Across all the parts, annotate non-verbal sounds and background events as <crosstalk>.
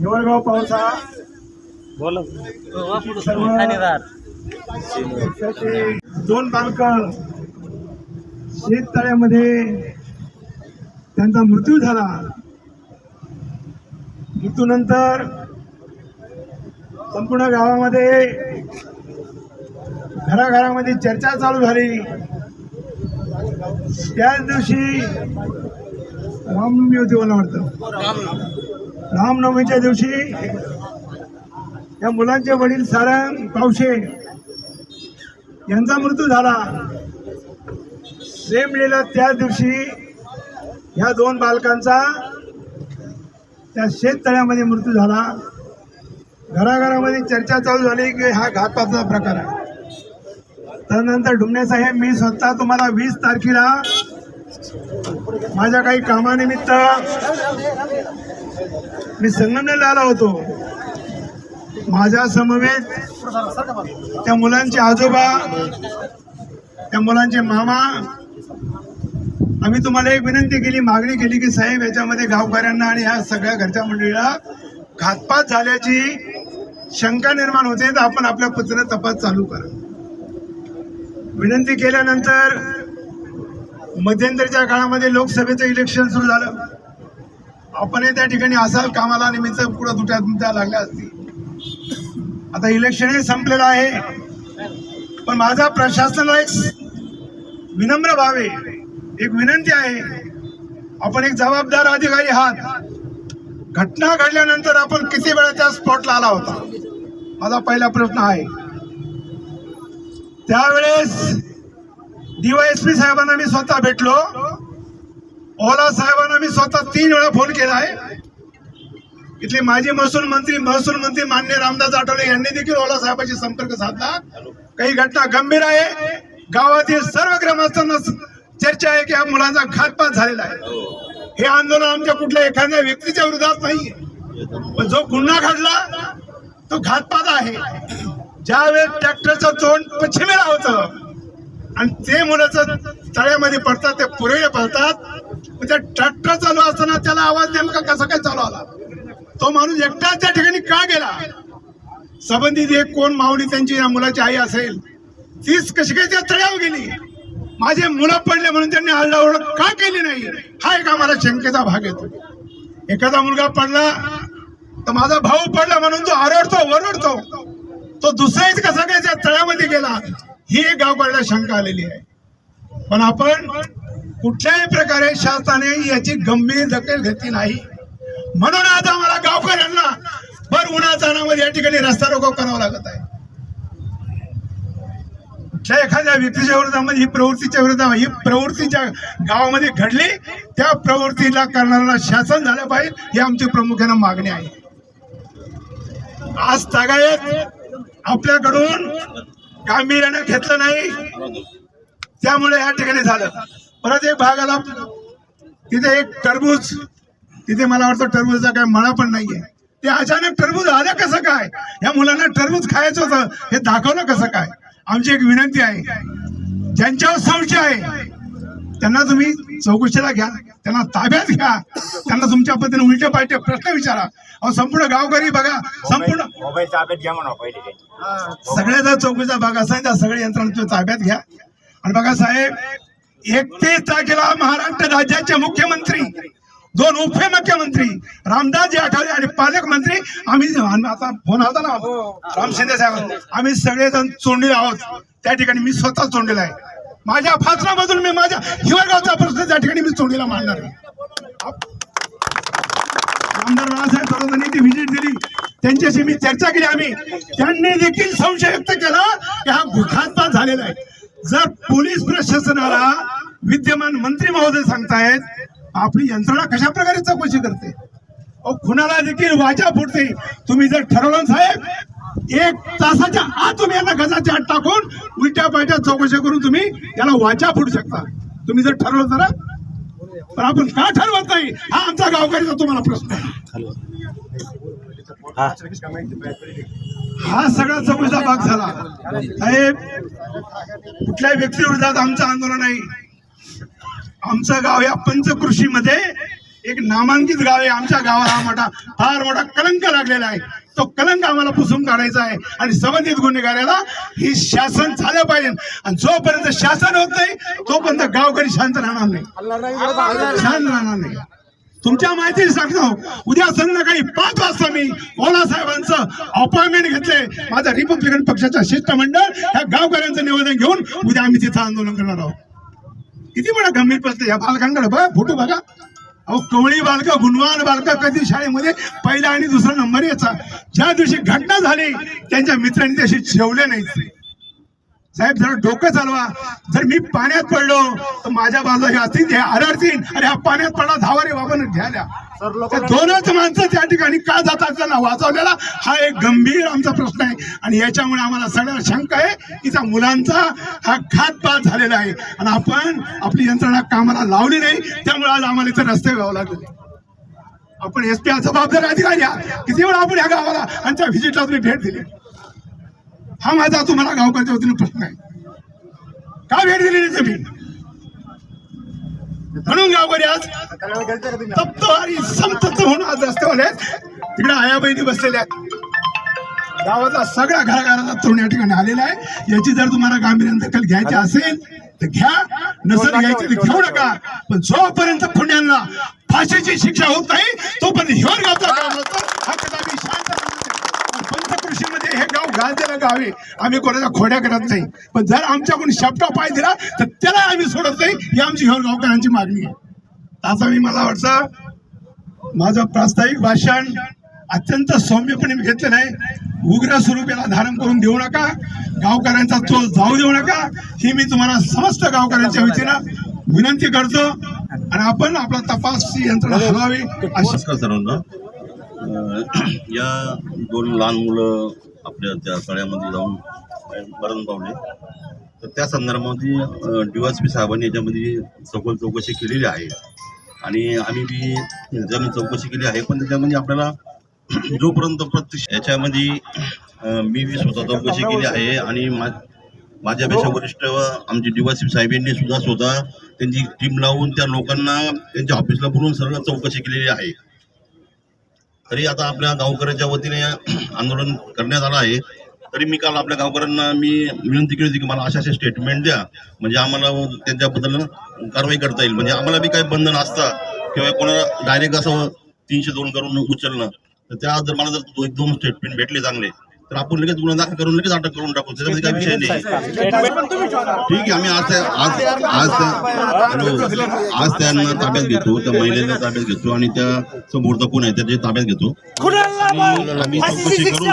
हिवरगाव पावसा. दोन बालक शेततळ्यामध्ये त्यांचा मृत्यू झाला. मृत्यूनंतर संपूर्ण गावामध्ये घराघरामध्ये चर्चा चालू झाली. त्याच दिवशी रामनवमी होती मला वाटतं. रामनवमीच्या दिवशी या मुलांचे वडील सारंग पावशे यांचा मृत्यू झाला. सेम लिहिला त्याच दिवशी ह्या दोन बालकांचा. त्या शेततळ्यामध्ये मृत्यू झाला. घराघरामध्ये चर्चा चालू झाली की हा घातपाचा प्रकार आहे. त्यानंतर डुमणे साहेब मी स्वतः तुम्हाला वीस तारखेला माझ्या काही कामानिमित्त मी संगमनेरला आलो होतो. माझ्या समवेत त्या मुलांचे आजोबा त्या मुलांचे मामा आम्ही तुम्हाला एक विनंती केली मागणी केली की साहेब याच्यामध्ये गावकऱ्यांना आणि ह्या सगळ्या घरच्या मंडळीला घातपात झाल्याची शंका निर्माण होते तर आपण आपल्या पद्धतीने तपास चालू करा. विनंती केल्यानंतर मध्यंतरीच्या काळामध्ये लोकसभेचं इलेक्शन सुरू झालं. आपणही त्या ठिकाणी असाल कामाला निमित्त पुढं तुट्या तुमच्या लागल्या असतील. आता इलेक्शनही संपलेलं आहे. पण माझा प्रशासनाला एक विनम्र भावे एक विनंती आहे. आपण एक जबाबदार अधिकारी आहात. घटना घडल्यानंतर आपण किती वेळा त्या स्पॉटला आला होता? माझा पहिला प्रश्न आहे. त्यावेळेस डीवायएसपी साहेबांना मी स्वतः भेटलो. ओला साहेबांना मी स्वतः तीन वेळा फोन केला आहे. इथले माजी महसूल मंत्री महसूल मंत्री मान्य रामदास आठवले यांनी देखील ओला साहेबांशी संपर्क साधला. काही घटना गंभीर आहे. गावातील सर्व ग्रामस्थांना चर्चा आहे की या मुलांचा घातपात झालेला आहे. हे आंदोलन आमच्या कुठल्या एखाद्या व्यक्तीच्या विरोधात नाहीये. पण जो गुन्हा घडला तो घातपात आहे. ज्यावेळेस ट्रॅक्टरचं तोंड पश्चिमेला होतं आणि ते मुलाचं तळ्यामध्ये पडतात ते पुरेले पडतात पण त्या ट्रॅक्टर चालू असताना त्याला आवाज नेमका कसा काय चालू आला? तो माणूस एकटाच त्या ठिकाणी का गेला? संबंधित एक कोण माऊली त्यांची या मुलाची आई असेल तीच कशी काय त्या तळ्यावर गेली? माझे मुलं पडले म्हणून त्यांनी आरडाओरड का केली नाही? हा एक आम्हाला शंकेचा भाग येतो. एखादा मुलगा पडला तर माझा भाऊ पडला म्हणून तो आरडतो वरडतो तो दुसऱ्याच कसा काय त्या तळ्यामध्ये गेला ही एक गावकऱ्याला शंका आलेली आहे. पण आपण कुठल्याही प्रकारे शासनाने याची गंभीर दखल घेतली नाही. म्हणून आज आम्हाला गावकऱ्यांना भर उन्हातानामध्ये या ठिकाणी रस्ता रोको करावा लागत आहे. कुठल्या एखाद्या व्यक्तीच्या विरोधामध्ये ही प्रवृत्तीच्या विरोधात ही प्रवृत्तीच्या गावामध्ये घडली त्या प्रवृत्तीला करणाऱ्याला शासन झालं पाहिजे ही आमची प्रामुख्यानं मागणी आहे. आज तागायत आपल्याकडून गांभीर्यानं घेतलं नाही. त्यामुळे या ठिकाणी झालं. परत एक भाग आला तिथे एक टरबूज तिथे मला वाटतं टरबूजचा काय मळा पण नाहीये. ते अचानक टरबूज आलं कसं काय? या मुलांना टरबूज खायचं होतं हे दाखवलं कसं काय? आमची एक विनंती आहे. ज्यांच्यावर संशय आहे त्यांना तुम्ही चौकशीला घ्या त्यांना ताब्यात घ्या त्यांना तुमच्या पद्धतीने उलटे पालटे प्रश्न विचारा. अहो संपूर्ण गावकरी बघा संपूर्ण मोबाईल ताब्यात घ्या म्हणा पहिले सगळ्याचा चौकीचा भाग असा त्या सगळ्या यंत्रणा तुम्ही ताब्यात घ्या. आणि बघा साहेब एकतीस तारखेला महाराष्ट्र राज्याचे मुख्यमंत्री दोन उपमुख्यमंत्री रामदासजी आठवले आणि पालकमंत्री आम्ही आम्ही आता फोन होता ना. राम शिंदे साहेब आम्ही सगळेजण चोंडलेले आहोत. त्या ठिकाणी मी स्वतः चोंडलेला आहे. माझ्या भाषणामधून मी माझ्या हिवरगावचा प्रश्न त्या ठिकाणी मी चोडीला मांडणार आमदार बाळासाहेब थोरातांनी ती व्हिजिट दिली. त्यांच्याशी मी चर्चा केली आम्ही. त्यांनी देखील संशय व्यक्त केला की हा घुखातपात झालेला आहे. जर पोलीस प्रशासनाला विद्यमान मंत्री महोदय सांगतायत आपली यंत्रणा कशा प्रकारे चौकशी करते? अहो कुणाला देखील वाचा फुटते. तुम्ही जर ठरवलं साहेब एक तासाच्या आत तुम्ही यांना गजाच्या आत टाकून उलट्या पालट्या चौकशा करून तुम्ही याला वाचा फुटू शकता. तुम्ही जर ठरवलं तर पण आपण का ठरवत नाही? हा आमचा गावकरीचा तुम्हाला प्रश्न आहे. हा. सगळा चौकशा भाग झाला. साहेब कुठल्याही व्यक्तीविरोधात आमचं आंदोलन नाही आमचं गाव या पंचकृषीमध्ये एक नामांकित गाव आहे. आमच्या गावाला हा मोठा फार मोठा कलंक लागलेला आहे. तो कलंक आम्हाला पुसून काढायचा आहे आणि संबंधित गुन्हेगाराला ही शासन झालं पाहिजे. आणि जोपर्यंत शासन होत नाही तोपर्यंत गावकरी शांत राहणार नाही. शांत राहणार नाही. तुमच्या माहिती सांगतो उद्या संध्याकाळी पाच वाजता मी ओला साहेबांचं अपॉइंटमेंट घेतले माझा रिपब्लिकन पक्षाचा शिष्टमंडळ ह्या गावकऱ्यांचं निवेदन घेऊन उद्या आम्ही तिथं आंदोलन करणार आहोत. किती मोठा गंभीर प्रश्न या बालकांकडे बघा फोटो बघा. अहो कवळी बालक गुणवान बालक कधी शाळेमध्ये पहिला आणि दुसरा नंबर यायचा. ज्या दिवशी घटना झाली त्यांच्या मित्रांनी त्याशी ठेवले नाहीत. साहेब जरा डोकं चालवा. जर मी पाण्यात पडलो तर माझ्या बाजूला हे असतील हे आरडतील अरे हा पाण्यात पडला धावा रे बाबा घ्याल्या त्या दोनच माणसं त्या ठिकाणी का जातात त्यांना वाचवलेला हा एक गंभीर आमचा प्रश्न आहे. आणि याच्यामुळे आम्हाला सगळ्याला शंका आहे की त्या मुलांचा हा घातपात झालेला आहे. आणि आपण आपली यंत्रणा कामाला लावली नाही त्यामुळे आज आम्हाला इथे रस्ते व्हावं लागले. आपण एस पी जबाबदार अधिकारी. किती वेळा आपण या गावाला आणि त्या व्हिजिटला तुम्ही भेट दिली. हा माझा तुम्हाला गावकऱ्याच्या वतीने प्रश्न आहे. का भेट दिली नाही तुम्ही? म्हणून गावकरी आज तप्त आणि म्हणून आज रस्त्यावर आहेत. तिकडे आया बहिणी बसलेल्या आहेत. गावातला सगळा घराघराचा तरुण या ठिकाणी आलेला आहे. याची जर तुम्हाला गांभीर्याने दखल घ्यायची असेल तर घ्या. नसर घ्यायची तर घेऊ नका. पण जोपर्यंत पुण्यांना फाशीची शिक्षा होत नाही तोपर्यंत हिवर गावचा गाव नसतो हा कदापि शांत राहणार नाही. हे गाव गाव आम्ही कोणाच्या खोड्या करत नाही. पण जर आमच्याकडून शब्द पाय दिला तर त्याला आम्ही सोडत नाही ही आमची हिवर गावकऱ्यांची मागणी आहे. आता मी मला वाटतं माझं प्रास्ताविक भाषण अत्यंत सौम्यपणे मी घेतलेलं आहे उग्र स्वरूपाला धारण करून देऊ नका. गावकऱ्यांचा तोल जाऊ देऊ नका. ही मी तुम्हाला समस्त गावकऱ्यांच्या वतीनं विनंती करतो. आणि आपण आपला तपास यंत्रणा हलवावी अशी नमस्कार सर्वांना <clears throat> या दोन लहान मुलं आपल्या त्या तळ्यामध्ये जाऊन मरण पावले. तर त्या संदर्भामध्ये पी साहेबांनी याच्यामध्ये सखोल चौकशी केलेली आहे. आणि आम्ही बी जमीन चौकशी केली आहे. पण त्याच्यामध्ये आपल्याला <clears throat> जोपर्यंत प्रत्यक्ष याच्यामध्ये मी बी स्वतः चौकशी केली आहे. आणि मा माझ्यापेक्षा वरिष्ठ आमचे डीवायसी साहेबांनी सुद्धा स्वतः त्यांची टीम लावून त्या लोकांना त्यांच्या ऑफिसला बोलून सर्व चौकशी केलेली आहे. तरी आता आपल्या गावकऱ्यांच्या वतीने <clears throat> आंदोलन करण्यात आलं आहे. तरी मी काल आपल्या गावकऱ्यांना मी विनंती केली होती की मला अशा अशा स्टेटमेंट द्या. म्हणजे आम्हाला त्यांच्याबद्दल कारवाई करता येईल. म्हणजे आम्हाला बी काही बंधन असतं किंवा कोणाला डायरेक्ट असं तीनशे दोन करून उचलणं. तर त्या जर मला जर एक दोन स्टेटमेंट भेटले चांगले तर आपण लगेच गुन्हा दाखल करून लगेच अटक करून टाकू. त्याच्यामध्ये काही विषय नाही. ठीक आहे आम्ही आज त्या- आज आज त्या- हॅलो आज त्यांना ताब्यात घेतो त्या महिलेला ताब्यात घेतो आणि त्या समोरचा कोण आहे त्याच्या ताब्यात घेतो. आणि आम्ही चौकशी करून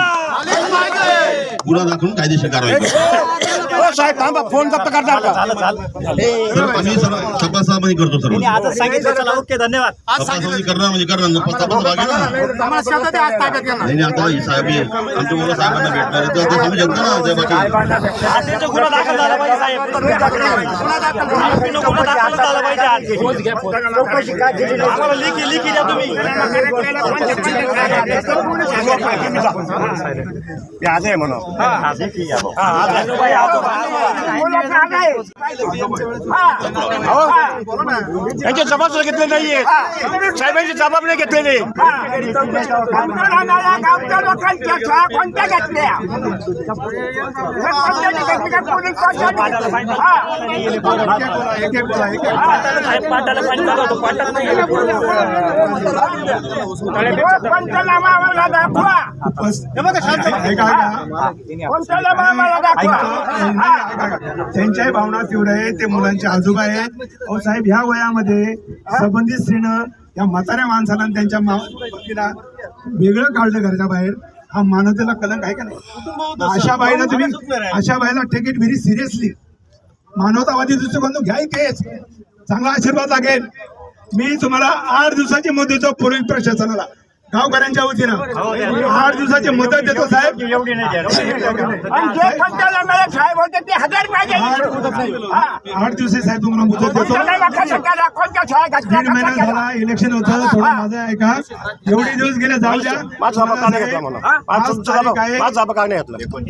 गुन्हा दाखवून कायदेशीर कारवाई करतो साहेब थांबा फोन जप्त करणार का? तर आम्ही तपासामध्ये करतो सर्व. आता सांगितलं चला ओके धन्यवाद. तपासामध्ये करणार म्हणजे करणार तपास बाकी ना नाही नाही, आता हे साहेब हे आमच्या मुलं साहेबांना भेटणार आहे, तर ते सांगू शकता ना ते बाकी आरटीचा गुन्हा दाखल झाला पाहिजे साहेब. आरोपीनं गुन्हा दाखल झाला पाहिजे आज. आम्हाला लिखी लिखी द्या तुम्ही. आज आहे म्हणून. यांचे जबाबदारी घेतले नाहीये. साहेबांची घेतलेली कोणत्या घेतल्या पाटात नाही पंचनामा आम्हाला दाखवा त्यांच्याही भावना तीव्र आहे ते मुलांचे आजोबा आहेत. अहो साहेब ह्या वयामध्ये संबंधित स्त्रीनं या म्हाताऱ्या माणसाला त्यांच्या मा- पत्नीला वेगळं काढलं घरच्या बाहेर. हा मानवतेला कलंक आहे का नाही? अशा बाईला तुम्ही अशा बाईला टेक इट व्हेरी सिरियसली मानवतावादी दृष्टिकोन घ्याय तेच चांगला आशीर्वाद लागेल. मी तुम्हाला आठ दिवसाची मुदत पोलीस प्रशासनाला गावकऱ्यांच्या वतीनं आठ दिवसाची मुदत देतो साहेब. एवढी नाही द्यायला. आणि जे पंचनाम्याला साहेब होते ते हजार पाहिजे. आठ दिवसाची साहेब तुम्हाला मुदत देतो. दीड महिना? झाला इलेक्शन होतं थोडं माझं ऐका एवढे दिवस गेले जाऊ द्या. का आहे का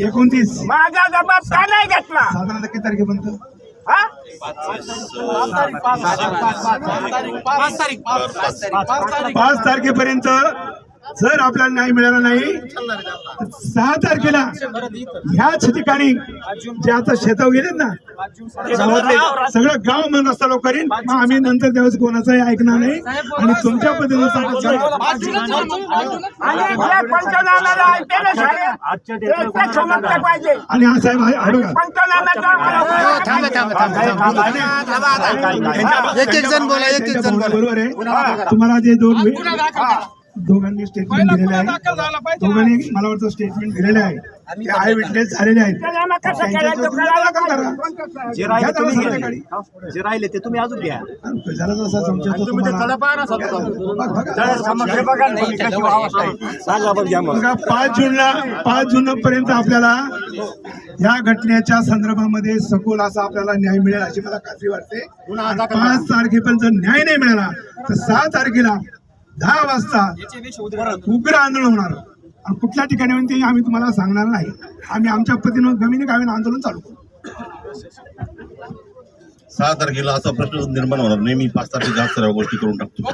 एकोणतीस. माझा जबाब का नाही घेतला? साधारणतः किती तारखेपर्यंत? हा? पाच तारखेपर्यंत जर आपल्याला न्याय मिळाला नाही सहा तारखेला ह्याच ठिकाणी जे आता शेताव गेलेत ना सगळं गाव म्हणून रस्ता लोक करीन मग आम्ही नंतर त्यावेळेस कोणाचंही ऐकणार नाही आणि तुमच्या पद्धतीनं चालत जाणार. आणि हा साहेब एक एक जण बोला एक एक जण बरोबर आहे तुम्हाला जे दोन दोघांनी स्टेटमेंट दिलेले आहे. दोघांनी मला वाटतं स्टेटमेंट दिलेले आहे. ते आय विटनेस झालेले आहेत. जे राहिले घ्या तुम्ही त्याला घ्या. संध्याकाळी. जे राहिले ते तुम्ही अजून घ्या. जरा जसा बघा पाच जूनला पाच जून पर्यंत आपल्याला या घटनेच्या संदर्भामध्ये सखोल असा आपल्याला न्याय मिळेल अशी मला खात्री वाटते. पाच तारखेपर्यंत जर न्याय नाही मिळाला तर सहा तारखेला दहा वाजता उग्र आंदोलन होणार. आणि कुठल्या ठिकाणी होईल ते आम्ही तुम्हाला सांगणार नाही. आम्ही आमच्या पद्धतीनं गमिनी गावीनं आंदोलन चालू करू. सहा तारखेला असा प्रश्न निर्माण होणार नाही. मी पाच आत सर्व गोष्टी करून टाकतो.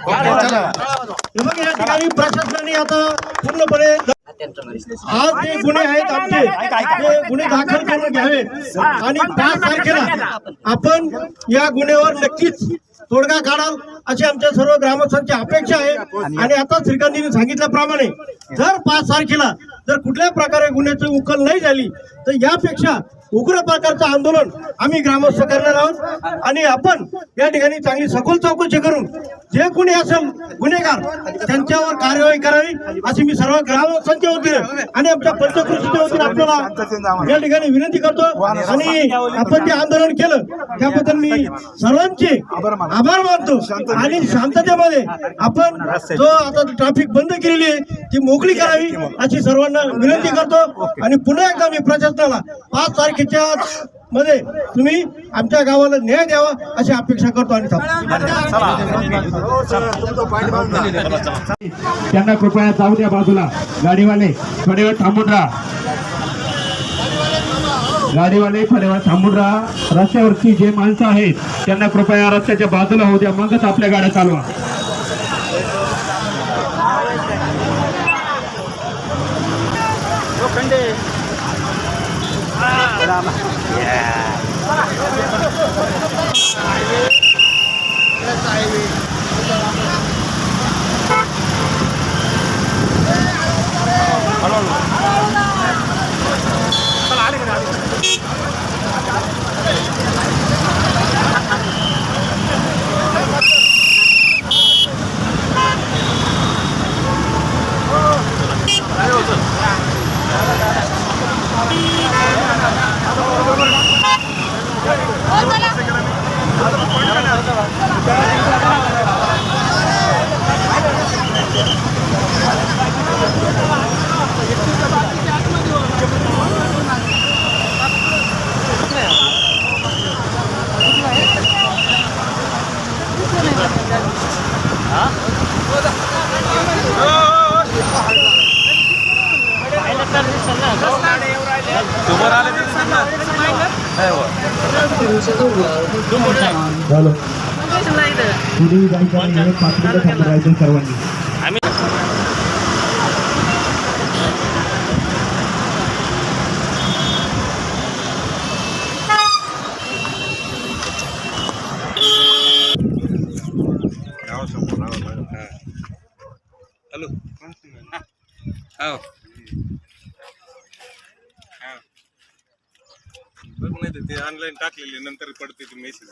हे बघ या ठिकाणी प्रशासनाने आता पूर्णपणे आज जे गुन्हे आहेत आमचे ते गुन्हे दाखल करून घ्यावेत. आणि पाच तारखेला आपण या गुन्ह्यावर नक्कीच तोडगा काढाल अशी आमच्या सर्व ग्रामस्थांची अपेक्षा आहे. आणि आता श्रीकांतजींनी सांगितल्याप्रमाणे जर पाच तारखेला जर कुठल्या प्रकारे गुन्ह्याची उकल नाही झाली तर यापेक्षा उग्र प्रकारचं आंदोलन आम्ही ग्रामस्थ करणार आहोत. आणि आपण या ठिकाणी चांगली सखोल चौकशी करून जे कोणी असेल गुन्हेगार त्यांच्यावर कार्यवाही करावी अशी मी सर्व ग्रामस्थांच्या वतीने आणि आमच्या पंचकृषीच्या वतीने आपल्याला या ठिकाणी विनंती करतो. आणि आपण जे आंदोलन केलं त्याबद्दल मी सर्वांचे आभार मानतो. आणि शांततेमध्ये आपण जो आता ट्रॅफिक बंद केलेली आहे ती मोकळी करावी अशी सर्वांना विनंती करतो आणि पुन्हा एकदा मी प्रशासनाला पाच तारखेच्या मध्ये तुम्ही आमच्या गावाला न्याय द्यावा अशी अपेक्षा करतो आणि त्यांना कृपया जाऊ द्या बाजूला. गाडीवाले थोडे वेळ थांबून राहा. गाडीवाले थोडे वेळ थांबून राहा. रस्त्यावरची जे माणसं आहेत त्यांना कृपया रस्त्याच्या बाजूला होऊ द्या. मगच आपल्या गाड्या चालवा. झालं ऑनलाईन टाकलेली नंतर पडते ते मेसेज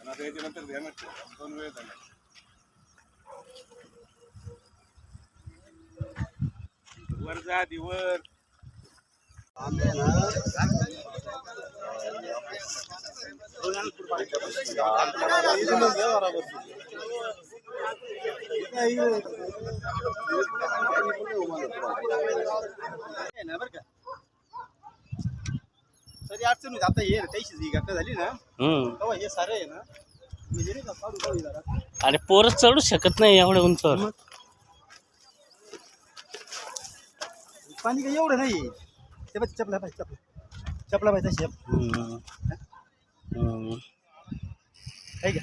पण आता याच्यानंतर ध्यानात ठेवा. दोन वेळ झाला. वर जा आधी वर. तरी अडचण होती. आता हे त्याची जी घटना झाली ना तेव्हा हे सारे आहे ना म्हणजे नाही का काढू काढू जरा. अरे पोरं चढू शकत नाही एवढ्या उंचावर पाणी काही एवढं नाही ते बघ चपला पाहिजे चपला. चपला पाहिजे तशी. हम्म. हम्म. आहे का?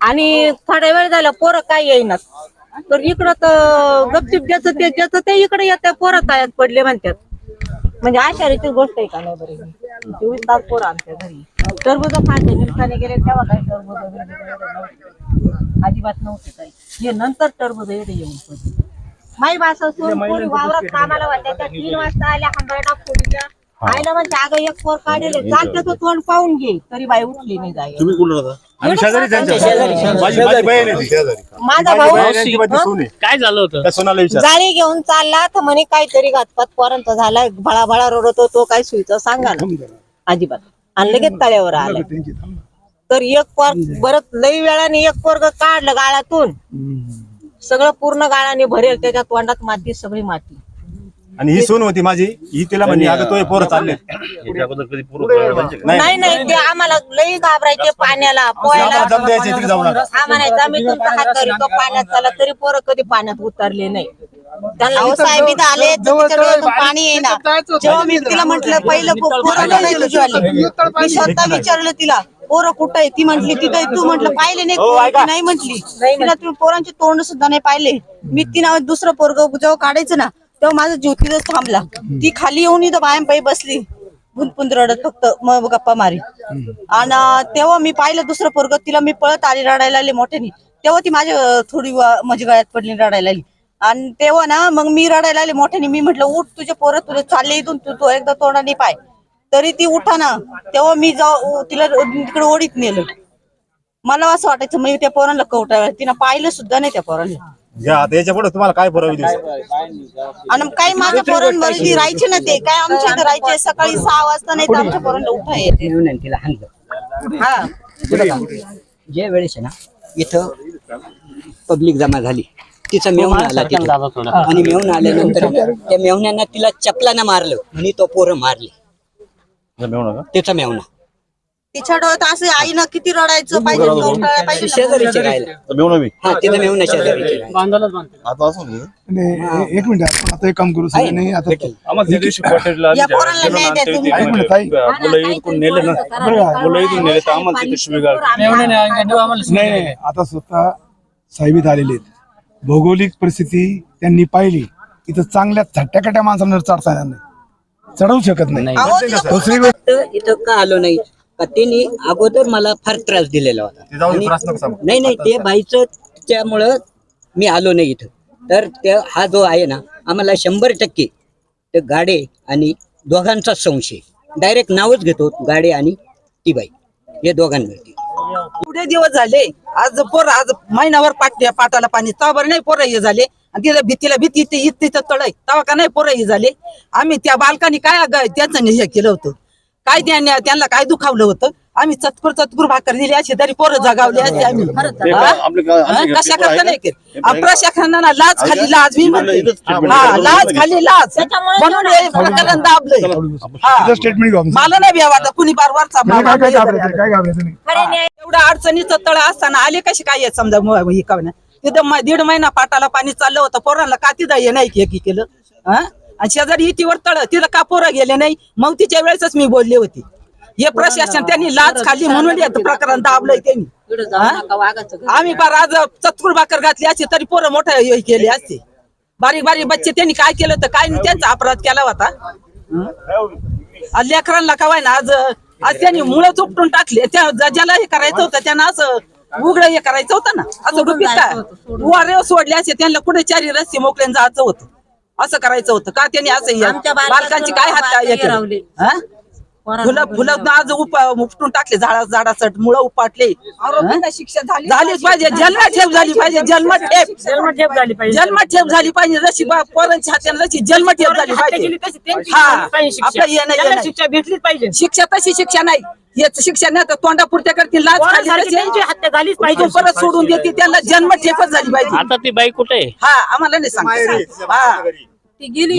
आणि थोड्या वेळ झाला पोरं काय येईनात. तर इकडं तर गपचिप ज्याचं ते ज्याचं ते इकडे येते पोरं तायात पडले म्हणतात. म्हणजे आशारीची गोष्ट आहे का नाही बरी चोवीस तास पोरं आमच्या घरी. टरबूज खाते निमताने गेले तेव्हा काही टरबूज अजिबात नव्हते काही. हे नंतर टरबूज येते येऊन पडले. माई बास असून पोरी वावरात कामाला त्या तीन वाजता आल्या हंबरडा फोडीच्या आईला म्हणते अगं एक पोर काढले चालते तो तोंड पाहून घे. तरी बाई उठली नाही जाय तुम्ही कुठं राहता? माझा भाऊ काय झालं होतं? जाळी घेऊन चालला तर म्हणे काहीतरी घातपात पर्यंत झाला भळा भळा रडतो तो काय सुईचा सांगा ना अजिबात. आणि लगेच तळ्यावर आला. तर एक पोर बरं लई वेळाने एक पोरग काढलं गाळातून. सगळं पूर्ण गाळाने भरेल त्याच्या तोंडात माती सगळी माती. आणि ही सून होती माझी. ही तिला म्हणजे अगं तो पोरं चालले याच्या अगोदर कधी? नाही नाही ते आम्हाला लई घाबरायचे पाण्याला पोहायला. आम्हाला दम द्यायचे तिथे जाऊन. हा म्हणायचं आम्ही तुमचा हात धरतो पाण्यात चाला तरी पोरं कधी पाण्यात उतरले नाही. त्यांना साहेब इथं आले पाणी येईना. जेव्हा मी तिला म्हटलं पहिलं पो- पोरं नाही तुझी आली मी स्वतः विचारलं तिला पोरं कुठं आहे? ती म्हटली तिथं आहे. तू म्हटलं पाहिले नाही पोरं? ती नाही म्हटली. तिला तुम्ही पोरांचे तोंड सुद्धा नाही पाहिले. मी तिला दुसरं पोरग जेव्हा काढायचं ना तेव्हा माझा जीव तिथंच थांबला ती खाली येऊन इथं बायम पायी बसली. गुंतपुंत रडत फक्त मग गप्पा मारी. आणि तेव्हा मी पाहिलं दुसरं पोरग तिला मी पळत आली रडायला आली मोठ्यानी. तेव्हा ती माझ्या थोडी माझ्या गळ्यात पडली रडायला आली आणि तेव्हा ना मग मी रडायला आली मोठ्यानी. मी म्हटलं उठ तुझे पोरं तुला चालले इथून तू तू एकदा तोंडाने पाय. तरी ती उठा ना तेव्हा मी जाऊ तिला तिकडे ओढीत नेलं. मला असं वाटायचं मी त्या पोरांना कवटाळ. तिनं पाहिलं सुद्धा नाही त्या पोरांना. घ्या आता याच्यापुढे तुम्हाला काय पुरावे देऊ आणि काही माझ्या पोरांवर ती राहायची ना ते. काय आमच्या इथे राहायचे सकाळी सहा वाजता नाही तर आमच्या पोरांना उठा येते हाणलं. हा. ज्या वेळेस आहे ना इथं पब्लिक जमा झाली तिचा मेहून आला तिथं. आणि मेहून आल्यानंतर त्या मेहुण्यानं तिला चपलानं मारलं. आणि तो पोरं मारले. त्याचा मेहुणा तिच्या डोळ्यात असं आईनं किती रडायचं पाहिजे. शेजारीचे मी हा तिथं शेजारीचे बांधायलाच बांधते आता असं. एक मिनिट आता एक काम करू आहे. नाही आता भेटेल. आम्हाला त्या दिवशी हॉटेलला या पोरांना नाही द्या तुम्ही. एक मिनिट ताई मुलं इथून नेले ना? मुलं इथून नेले तर आम्हाला तिथे शिवेगाळ नाही नाही आता स्वतः साहेबीत आलेले आहेत. भौगोलिक परिस्थिती त्यांनी पाहिली इथं चांगल्या थट्ट्याकट्या माणसांना चढता येणार नाही. चढवू शकत नाही. अहो, तिला दुसरी गोष्ट इथं का आलो नाही? का त्यांनी अगोदर मला फार त्रास दिलेला होता. आणि-. नाही नाही ते बाईचं त्यामुळं मी आलो नाही इथं. तर त्या हा जो आहे ना आम्हाला शंभर टक्के ते गाडे आणि दोघांचा संशय. डायरेक्ट नावच घेतो गाडे आणि ती बाई. हे दोघांवरती. पुढे दिवस झाले आज पोर आज महिनाभर पाट्या पाटाला पाणी. तवाभर नाही पोरं हे झाले. आणि तिला भीतीला भीती ते तिथं तळय तवा का नाही पोरं हे झाले? आम्ही त्या बालकानी काय अगं त्याचं हे केलं होतं? काय त्यांनी त्यांना काय दुखावलं होतं? आम्ही चतकुर चतकुर भाकर दिली अशी तरी पोरं जगावली असते आम्ही. ते हा? हा? कशा आहे करता? नाही केलं आहे? प्रशासनाला लाच खाली लाज मी म्हणते. हा आहे. लाज खाली लाज. त्याच्यामुळे म्हणून हे प्रकरण दाबलंय. हा. तिथं स्टेटमेंट घेऊ आमचं. मला नाही भ्या वाटत कुणी बार वरचा नाही, काय काय बाबा घाबरायचं काय घाबरायचं नाही. खरे न्याय एवढ्या अडचणीचं तळ असताना आले कसे काय आहेत समजा मु- हे कवना तिथं म- दीड महिना पाटाला पाणी चाललं होतं पोरांना का तिथं हे नाही की केलं. हा? आणि शेजारी इतीवर तळ तिथं का पोरं गेले नाही? मग तिच्या वेळेसच मी बोलली होती. हे प्रशासन त्यांनी लाच खाली म्हणून हे प्रकरण दाबलंय त्यांनी? आम्ही बार आज चतकुर भाकर घातली असते तरी पोरं मोठं हे केले असते. बारीक बारीक बच्चे त्यांनी काय केलं तर काय नाही त्यांचा अपराध केला होता. लेकरांना काय ना आज आज त्यांनी मुळं उपटून टाकले. त्या ज्याला हे करायचं होतं त्यांना असं उघड हे करायचं होतं ना. असं डुबीत काय वारे सोडले असे त्यांना कुठे चारी रस्ते मोकळ्यान जायचं होतं. असं करायचं होतं. का त्यांनी असं हे- आमच्या बालकाचं काय हात बालकं हे केलं? हिरावले. हा? फुलं फुलं आज उप उपटून टाकले झाडा झाडाचट मुळं उपाटले. शिक्षा झाली झालीच पाहिजे. जन्मठेप झाली पाहिजे. जन्मठेप. जन्मठेप झाली पाहिजे. जन्मठेप झाली पाहिजे. जशी हाताने जशी जन्मठेप झाली पाहिजे. हा. आपलं शिक्षा भेटलीच पाहिजे. शिक्षा तशी शिक्षा नाही. याच शिक्षा नाही तर तोंडापुरत्या करतील लाच खाली पोरांसारखी. त्यांची हत्या झालीच पाहिजे. परत सोडून देते त्यांना जन्मठेपच झाली पाहिजे. आता ती बाई कुठे आहे? हा आम्हाला नाही सांगत. हा. ती गेली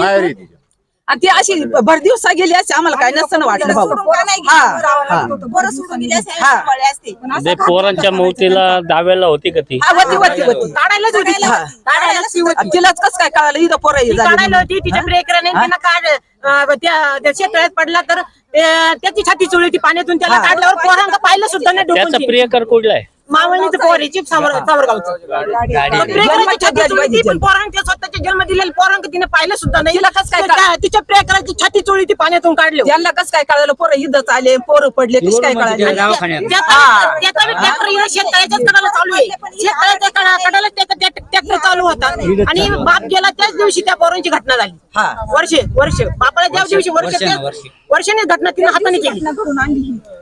आणि ती अशी भर दिवसा गेली अशी आम्हाला काय नसतं वाटलं. भाऊ हा. ते पोरांच्या मौतीला दाव्याला होती का ती? हा, होती होती होती. काढायलाच होती. ती. हा. काढायलाच ती होती. आणि तिलाच कस काय कळालं? इथं पोरं हे ती काढायला होती तिच्या काढ अं, त्या त्या शेतळ्यात पडला तर त्याची छाती चोळली होती पाण्यातून त्याला हा. काढल्यावर पोरांका पाहिलं सुद्धा नाही त्याचा डोकून प्रियकर कुठला आहे मावळणीचं पोर आहे, चिप सावर सावरगावचं ब्रेकराची छाती चोळली होती, पण पोरांच्या स्वतःच्या जन्म दिलेल्या पोरांक तिने पाहिलं सुद्धा नाही तिला कसं काय त्या- तिच्या प्रेकराची छाती चोळली ती पाण्यातून काढली त्यांना कस काय कळालं पोरं इथंच आले पोरं पडले कस काय कळालं हा. त्याचा ट्रॅक्टर येणं शेतकऱ्याच्याच कडाला चालू आहे शेतकऱ्याच्या कडा- कडाला ट्रॅक्टर चालू होता आणि बाप गेला त्याच दिवशी त्या पोरांची घटना झाली हा. वर्षे वर्ष. बापाला ज्या दिवशी वर्ष वर्षाने घटना तिने हाताने केली.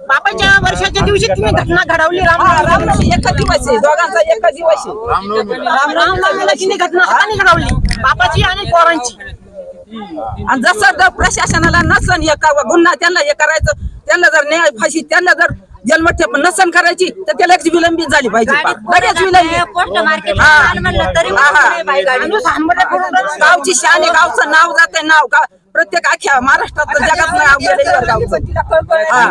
बापाच्या वर्षाच्या दिवशी तिने घटना घडवली. राम रामनवमी एका दिवस आहे दोघांचा एका दिवस आहे रामनवमीला तिने घटना हाताने घडवली. बापाची आणि पोरांची. आणि जसं जर प्रशासनाला नसन हे का- गुन्हा त्यांना हे करायचं. त्यांना जर न्याय फाशी त्यांना जर जन्मठेप नसन करायची तर त्याला एक विलंबित झाली पाहिजे लगेच विलंबित पोस्ट मार्केट हा. म्हणलं तरी. गावची शान आहे गावचं नाव जाते नाव का प्रत्येक अख्ख्या महाराष्ट्रात तर जगात हा.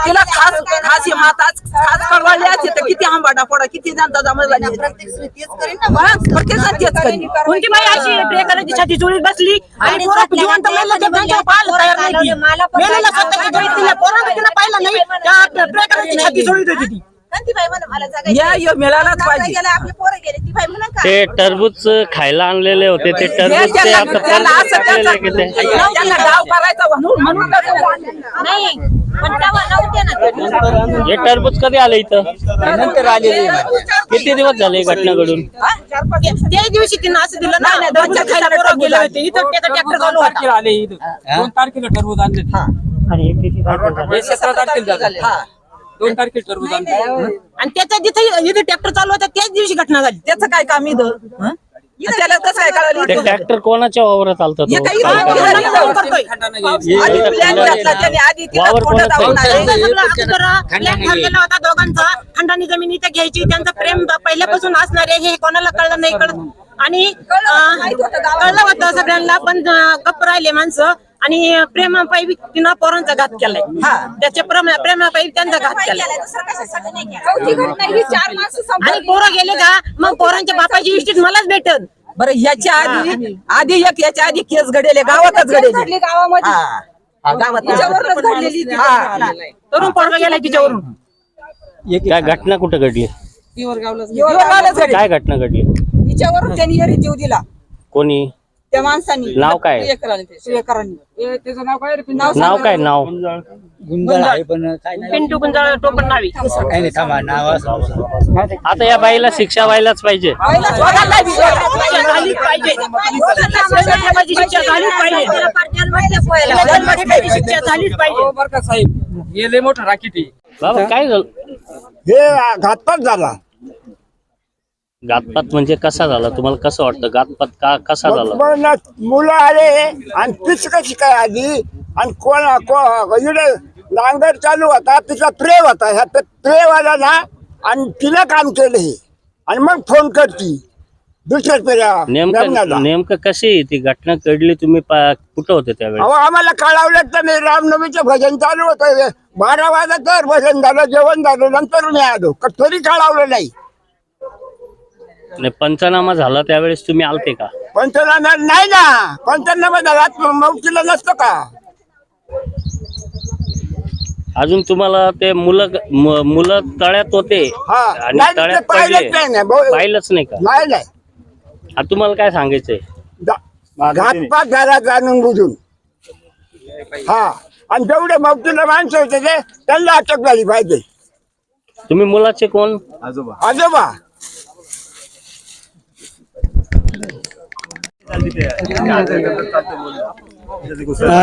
तिला खास खास ही माता खास असते तर किती आंबाडा पडा किती जनता जमा झाली असती. हा, प्रत्येक जण तेच करीन. कोणती बाई अशी छाती चोळीत बसली आणि पोरं जिवंत मेलं ते त्यांच्यावर पाहायला तयार नाही ती. मेलेला स्वतःच्या जळीत तिला पोरांना पाहिलं नाही त्या छाती चोळीत होती ती या यो मिळालाच पाहिजे. ते टरबूज खायला आणलेले होते ते हे आता त्याला असं त्याचा- की ते? त्यांना डाव करायचा म्हणून म्हणून तर नाही पण तेव्हा नव्हते ना ते. हे टरबूज कधी आले इथं? किती दिवस झाले ही? घटना घडून त्या- त्या दिवशी तिनं असं दिलं ना दोनच्या खायला पोरं गेले होते. इथं त्याचा ट्रॅक्टर चालू होता. दोन तारखेला टरबूज आणले हे. सतरा तारखेला झालं. दोन तारखेला आणले आणि त्याच्या जिथे जिथे ट्रॅक्टर चालू होता त्याच दिवशी घटना झाली. त्याचं काय काम इथं? हं? त्याला कसं काय कळालं ते इथं? ट्रॅक्टर कोणाच्या वावरात आलता हे तो काही करतोय आधी प्लॅन घातला त्याने आधी तिला वावर तोंड कोणाचं दाबून आहे? आले. त्यांचा सगळा अगोदर प्लॅन ठरलेला होता दोघांचा. खंडानी जमीन इथं घ्यायची त्यांचं प्रेम पहिल्यापासून असणार आहे हे कोणाला कळलं नाही कळत आणि अं, कळलं होतं सगळ्यांना पण अं, गप्प राहिले माणसं. आणि प्रेमापायी तिनं पोरांचा घात केलाय. त्याच्या प्रेमा प्रेमापायी त्यांचा घात केलाय. आणि पोरं गेले. का? मग पोरांच्या बापाची इष्टीत मलाच भेटल. बरं याच्या आधी आधी एक याच्या आधी केस घडेले गावातच घडेले गावामध्ये. गावात त्याच्यावरूनच घडलेली. ती घटना. तरुण पोरगा गेला तिच्यावरून. काय घटना कुठे घडली? युवकालाच घडली. काय घटना घडली? तिच्यावरून त्यांनी जीव दिला. कोणी? त्या माणसानी. नाव काय? त्याचं नाव काय रे? नाव काय नाव? गुंजळ आहे पण काय नाही. पिंटू गुंजाळ टोपण नावी. नाही थांबा नाव आता या बाईला शिक्षा व्हायलाच पाहिजे. दोघांना बी- शिक्षा झालीच पाहिजे. जन्मठेपाची शिक्षा झालीच पाहिजे. जन्मठेपाची शिक्षा झालीच पाहिजे. हो, बरं का साहेब. लय मोठं राकीट आहे बाबा काय झालं? हे घातपात झाला. घातपात म्हणजे कसा झाला? तुम्हाला कसं वाटतं? घातपात का कसा झाला? पण मुलं आले आणि तीच कशी काय आली? आणि कोण को- इकडे नांगर चालू होता तिचा प्रे होता. ह्या प्रेवाला ना आणि तिनं काम केलं हे. आणि मग फोन करती. दुसऱ्या पेऱ्या नेमकं लग्नाला. नेमकं कशी ती घटना? घडली तुम्ही पा- कुठं होते त्यावेळेस? अहो आम्हाला कळवलं तर नाही. रामनवमीचं भजन चालू होतं. बारा वाजता तर भजन झालं जेवण झालं नंतर मी आलो. क- तरी कळवलं नाही. नाही, पंचनामा झाला त्यावेळेस तुम्ही आलते का? पंचनामा नाही ना. पंचनामा झाला. मौतीला नसतो का? अजून तुम्हाला ते मुलं म- मुलं तळ्यात होते. हा. आणि नाही ते तळ्यात पाहिलंच पडले नाही ना. भाऊ. पाहिलंच नाही का? नाही नाही आता तुम्हाला काय सांगायचंय? घातपात झाला जाणून बुजून. हा. आणि जेवढे मौतीला माणसं होते ते त्यांना अटक झाली पाहिजे. तुम्ही मुलाचे कोण? आजोबा.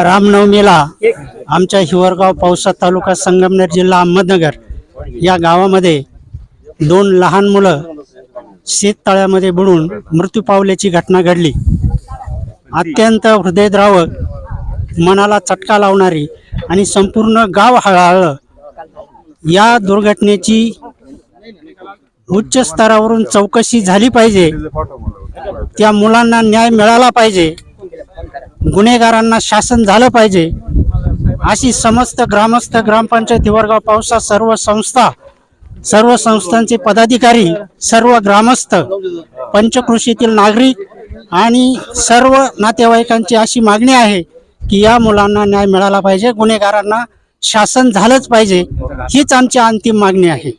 रामनवमीला आमच्या हिवरगाव पावसा तालुका संगमनेर जिल्हा अहमदनगर या गावामध्ये दोन लहान मुलं शेततळ्यामध्ये बुडून मृत्यू पावल्याची घटना घडली. अत्यंत हृदयद्रावक मनाला चटका लावणारी आणि संपूर्ण गाव हळहळलं. या दुर्घटनेची उच्च स्तरावरून चौकशी झाली पाहिजे. त्या मुलांना न्याय मिळाला पाहिजे. गुन्हेगारांना शासन झालं पाहिजे. अशी समस्त ग्रामस्थ ग्रामपंचायत हिवरगाव पावसा सर्व संस्था सर्व संस्थांचे पदाधिकारी सर्व ग्रामस्थ पंचकृषीतील नागरिक आणि सर्व नातेवाईकांची अशी मागणी आहे की या मुलांना न्याय मिळाला पाहिजे. गुन्हेगारांना शासन झालंच पाहिजे. हीच आमची अंतिम मागणी आहे.